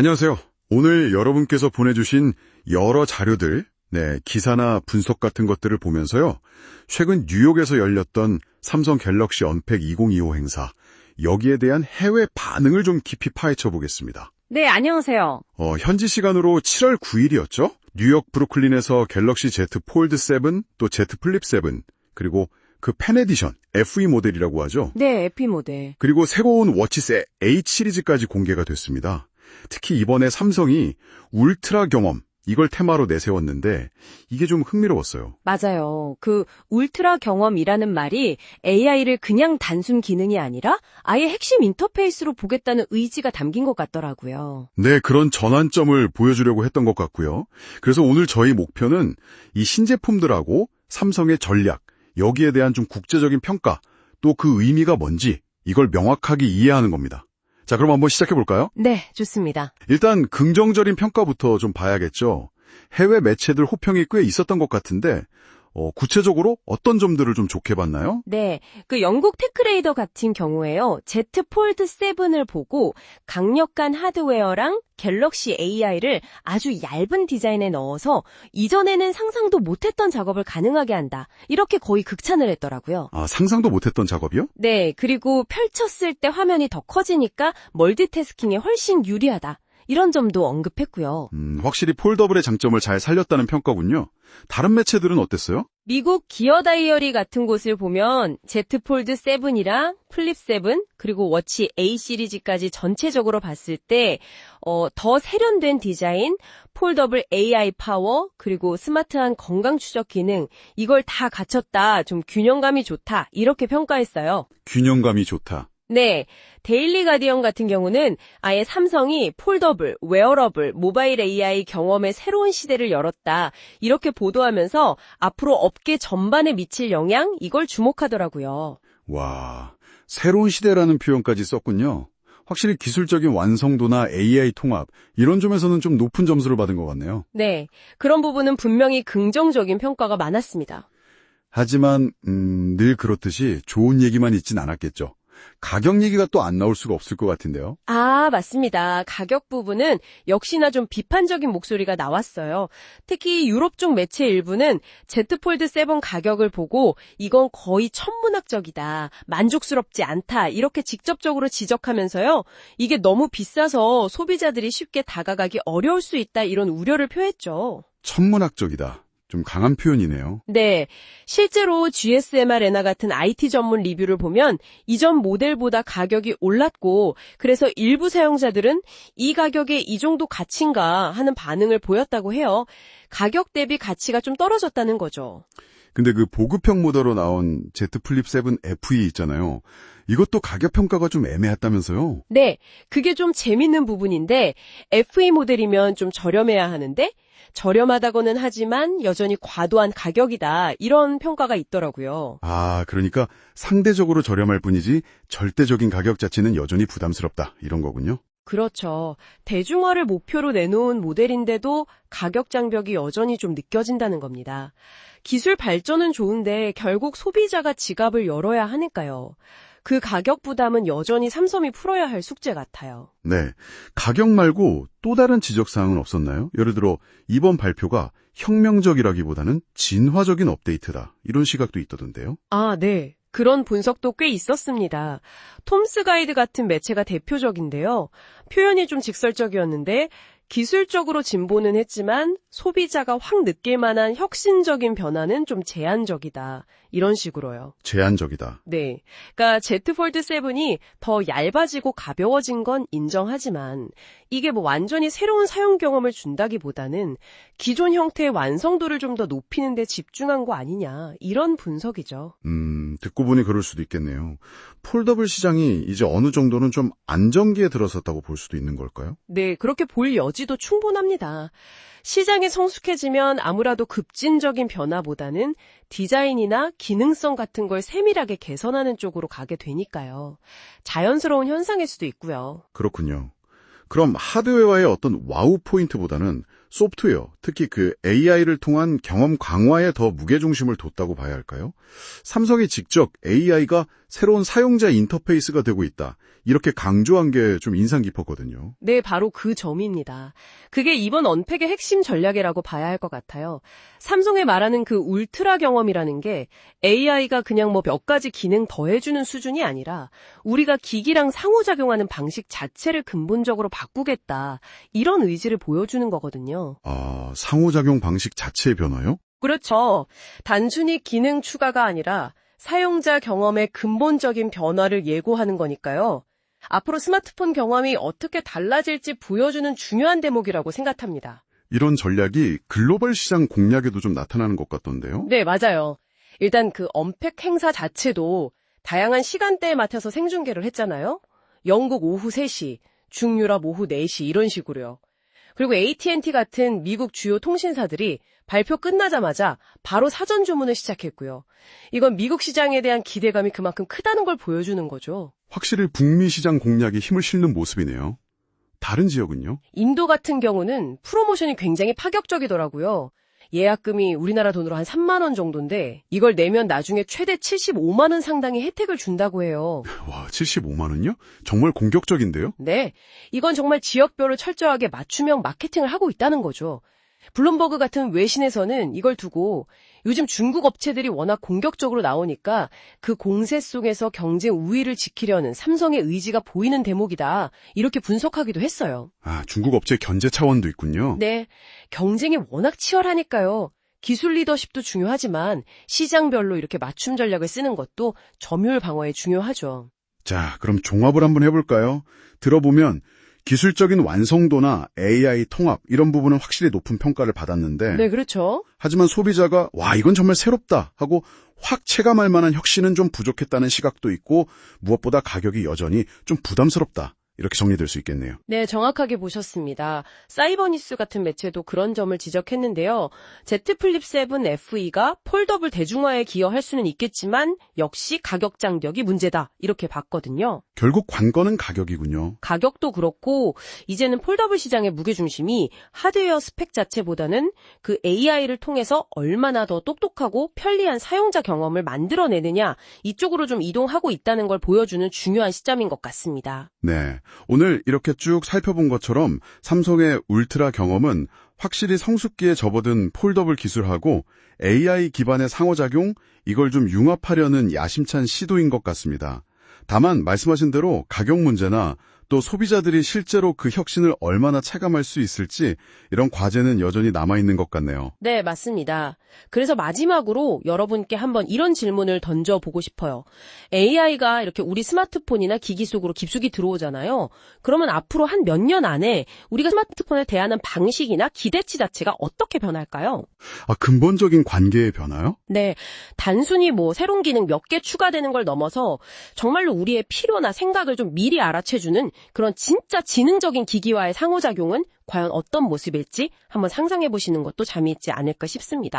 안녕하세요. 오늘 여러분께서 보내주신 여러 자료들, 네, 기사나 분석 같은 것들을 보면서요. 최근 뉴욕에서 열렸던 삼성 갤럭시 언팩 2025 행사, 여기에 대한 해외 반응을 좀 깊이 파헤쳐 보겠습니다. 네, 안녕하세요. 어, 현지 시간으로 7월 9일이었죠? 뉴욕 브루클린에서 갤럭시 Z 폴드 7, 또 Z 플립 7, 그리고 그 펜 에디션, FE 모델이라고 하죠. 네, 에피 모델. 그리고 새로운 워치스 H 시리즈까지 공개가 됐습니다. 특히 이번에 삼성이 울트라 경험, 이걸 테마로 내세웠는데 이게 좀 흥미로웠어요. 맞아요. 그 울트라 경험이라는 말이 AI를 그냥 단순 기능이 아니라 아예 핵심 인터페이스로 보겠다는 의지가 담긴 것 같더라고요. 네, 그런 전환점을 보여주려고 했던 것 같고요. 그래서 오늘 저희 목표는 이 신제품들하고 삼성의 전략, 여기에 대한 좀 국제적인 평가, 또 그 의미가 뭔지 이걸 명확하게 이해하는 겁니다. 자, 그럼 한번 시작해 볼까요? 네, 좋습니다. 일단 긍정적인 평가부터 좀 봐야겠죠. 해외 매체들 호평이 꽤 있었던 것 같은데 어, 구체적으로 어떤 점들을 좀 좋게 봤나요? 네, 그 영국 테크레이더 같은 경우에요. Z 폴드 7을 보고 강력한 하드웨어랑 갤럭시 AI를 아주 얇은 디자인에 넣어서 이전에는 상상도 못했던 작업을 가능하게 한다. 이렇게 거의 극찬을 했더라고요. 아, 상상도 못했던 작업이요? 네, 그리고 펼쳤을 때 화면이 더 커지니까 멀티태스킹에 훨씬 유리하다. 이런 점도 언급했고요. 음, 확실히 폴더블의 장점을 잘 살렸다는 평가군요. 다른 매체들은 어땠어요? 미국 기어 다이어리 같은 곳을 보면 Z 폴드 7이랑 플립 7 그리고 워치 A 시리즈까지 전체적으로 봤을 때 어, 더 세련된 디자인, 폴더블 AI 파워, 그리고 스마트한 건강 추적 기능 이걸 다 갖췄다. 좀 균형감이 좋다. 이렇게 평가했어요. 균형감이 좋다. 네. 데일리 가디언 같은 경우는 아예 삼성이 폴더블, 웨어러블, 모바일 AI 경험의 새로운 시대를 열었다. 이렇게 보도하면서 앞으로 업계 전반에 미칠 영향, 이걸 주목하더라고요. 와, 새로운 시대라는 표현까지 썼군요. 확실히 기술적인 완성도나 AI 통합, 이런 점에서는 좀 높은 점수를 받은 것 같네요. 네. 그런 부분은 분명히 긍정적인 평가가 많았습니다. 하지만, 음, 늘 그렇듯이 좋은 얘기만 있진 않았겠죠. 가격 얘기가 또 안 나올 수가 없을 것 같은데요. 아, 맞습니다. 가격 부분은 역시나 좀 비판적인 목소리가 나왔어요. 특히 유럽 쪽 매체 일부는 Z 폴드 7 가격을 보고 이건 거의 천문학적이다. 만족스럽지 않다. 이렇게 직접적으로 지적하면서요. 이게 너무 비싸서 소비자들이 쉽게 다가가기 어려울 수 있다. 이런 우려를 표했죠. 천문학적이다. 좀 강한 표현이네요. 네. 실제로 GSMR에나 같은 IT 전문 리뷰를 보면 이전 모델보다 가격이 올랐고 그래서 일부 사용자들은 이 가격에 이 정도 가치인가 하는 반응을 보였다고 해요. 가격 대비 가치가 좀 떨어졌다는 거죠. 근데 그 보급형 모델로 나온 Z 플립 7 FE 있잖아요. 이것도 가격 평가가 좀 애매했다면서요? 네. 그게 좀 재밌는 부분인데 FE 모델이면 좀 저렴해야 하는데 저렴하다고는 하지만 여전히 과도한 가격이다. 이런 평가가 있더라고요. 아, 그러니까 상대적으로 저렴할 뿐이지 절대적인 가격 자체는 여전히 부담스럽다. 이런 거군요. 그렇죠. 대중화를 목표로 내놓은 모델인데도 가격 장벽이 여전히 좀 느껴진다는 겁니다. 기술 발전은 좋은데 결국 소비자가 지갑을 열어야 하니까요. 그 가격 부담은 여전히 삼성이 풀어야 할 숙제 같아요. 네. 가격 말고 또 다른 지적사항은 없었나요? 예를 들어 이번 발표가 혁명적이라기보다는 진화적인 업데이트다. 이런 시각도 있더던데요. 아, 네. 그런 분석도 꽤 있었습니다. 톰스 가이드 같은 매체가 대표적인데요. 표현이 좀 직설적이었는데 기술적으로 진보는 했지만 소비자가 확 느낄 만한 혁신적인 변화는 좀 제한적이다. 이런 식으로요. 제한적이다. 네. 그러니까 Z 폴드 7이 더 얇아지고 가벼워진 건 인정하지만 이게 뭐 완전히 새로운 사용 경험을 준다기보다는 기존 형태의 완성도를 좀 더 높이는 데 집중한 거 아니냐. 이런 분석이죠. 음, 듣고 보니 그럴 수도 있겠네요. 폴더블 시장이 이제 어느 정도는 좀 안정기에 들어섰다고 볼 수도 있는 걸까요? 네, 그렇게 볼 여지도 충분합니다. 시장이 성숙해지면 아무래도 급진적인 변화보다는 디자인이나 기능성 같은 걸 세밀하게 개선하는 쪽으로 가게 되니까요. 자연스러운 현상일 수도 있고요. 그렇군요. 그럼 하드웨어의 어떤 와우 포인트보다는 소프트웨어, 특히 그 AI를 통한 경험 강화에 더 무게중심을 뒀다고 봐야 할까요? 삼성이 직접 AI가 새로운 사용자 인터페이스가 되고 있다. 이렇게 강조한 게 좀 인상 깊었거든요. 네, 바로 그 점입니다. 그게 이번 언팩의 핵심 전략이라고 봐야 할 것 같아요. 삼성이 말하는 그 울트라 경험이라는 게 AI가 그냥 뭐 몇 가지 기능 더해주는 수준이 아니라 우리가 기기랑 상호작용하는 방식 자체를 근본적으로 바꾸겠다. 이런 의지를 보여주는 거거든요. 아, 상호작용 방식 자체의 변화요? 그렇죠. 단순히 기능 추가가 아니라 사용자 경험의 근본적인 변화를 예고하는 거니까요. 앞으로 스마트폰 경험이 어떻게 달라질지 보여주는 중요한 대목이라고 생각합니다. 이런 전략이 글로벌 시장 공략에도 좀 나타나는 것 같던데요. 네, 맞아요. 일단 그 언팩 행사 자체도 다양한 시간대에 맞춰서 생중계를 했잖아요. 영국 오후 3시, 중유럽 오후 4시 이런 식으로요. 그리고 AT&T 같은 미국 주요 통신사들이 발표 끝나자마자 바로 사전 주문을 시작했고요. 이건 미국 시장에 대한 기대감이 그만큼 크다는 걸 보여주는 거죠. 확실히 북미 시장 공략에 힘을 실는 모습이네요. 다른 지역은요? 인도 같은 경우는 프로모션이 굉장히 파격적이더라고요. 예약금이 우리나라 돈으로 한 3만 원 정도인데 이걸 내면 나중에 최대 75만 원 상당의 혜택을 준다고 해요. 와, 75만 원요? 정말 공격적인데요? 네, 이건 정말 지역별로 철저하게 맞춤형 마케팅을 하고 있다는 거죠. 블룸버그 같은 외신에서는 이걸 두고 요즘 중국 업체들이 워낙 공격적으로 나오니까 그 공세 속에서 경쟁 우위를 지키려는 삼성의 의지가 보이는 대목이다. 이렇게 분석하기도 했어요. 아, 중국 업체 견제 차원도 있군요. 네, 경쟁이 워낙 치열하니까요. 기술 리더십도 중요하지만 시장별로 이렇게 맞춤 전략을 쓰는 것도 점유율 방어에 중요하죠. 자, 그럼 종합을 한번 해볼까요? 들어보면 기술적인 완성도나 AI 통합 이런 부분은 확실히 높은 평가를 받았는데 네, 그렇죠. 하지만 소비자가 와 이건 정말 새롭다 하고 확 체감할 만한 혁신은 좀 부족했다는 시각도 있고 무엇보다 가격이 여전히 좀 부담스럽다 이렇게 정리될 수 있겠네요. 네, 정확하게 보셨습니다. 사이버니스 같은 매체도 그런 점을 지적했는데요. Z 플립 7 FE가 폴더블 대중화에 기여할 수는 있겠지만 역시 가격 장벽이 문제다. 이렇게 봤거든요. 결국 관건은 가격이군요. 가격도 그렇고 이제는 폴더블 시장의 무게 중심이 하드웨어 스펙 자체보다는 그 AI를 통해서 얼마나 더 똑똑하고 편리한 사용자 경험을 만들어내느냐 이쪽으로 좀 이동하고 있다는 걸 보여주는 중요한 시점인 것 같습니다. 네. 오늘 이렇게 쭉 살펴본 것처럼 삼성의 울트라 경험은 확실히 성숙기에 접어든 폴더블 기술하고 AI 기반의 상호작용, 이걸 좀 융합하려는 야심찬 시도인 것 같습니다. 다만 말씀하신 대로 가격 문제나 또 소비자들이 실제로 그 혁신을 얼마나 체감할 수 있을지 이런 과제는 여전히 남아있는 것 같네요. 네, 맞습니다. 그래서 마지막으로 여러분께 한번 이런 질문을 던져보고 싶어요. AI가 이렇게 우리 스마트폰이나 기기 속으로 깊숙이 들어오잖아요. 그러면 앞으로 한 몇 년 안에 우리가 스마트폰을 대하는 방식이나 기대치 자체가 어떻게 변할까요? 아, 근본적인 관계의 변화요? 네, 단순히 뭐 새로운 기능 몇 개 추가되는 걸 넘어서 정말로 우리의 필요나 생각을 좀 미리 알아채주는 그런 진짜 지능적인 기기와의 상호작용은 과연 어떤 모습일지 한번 상상해 보시는 것도 재미있지 않을까 싶습니다.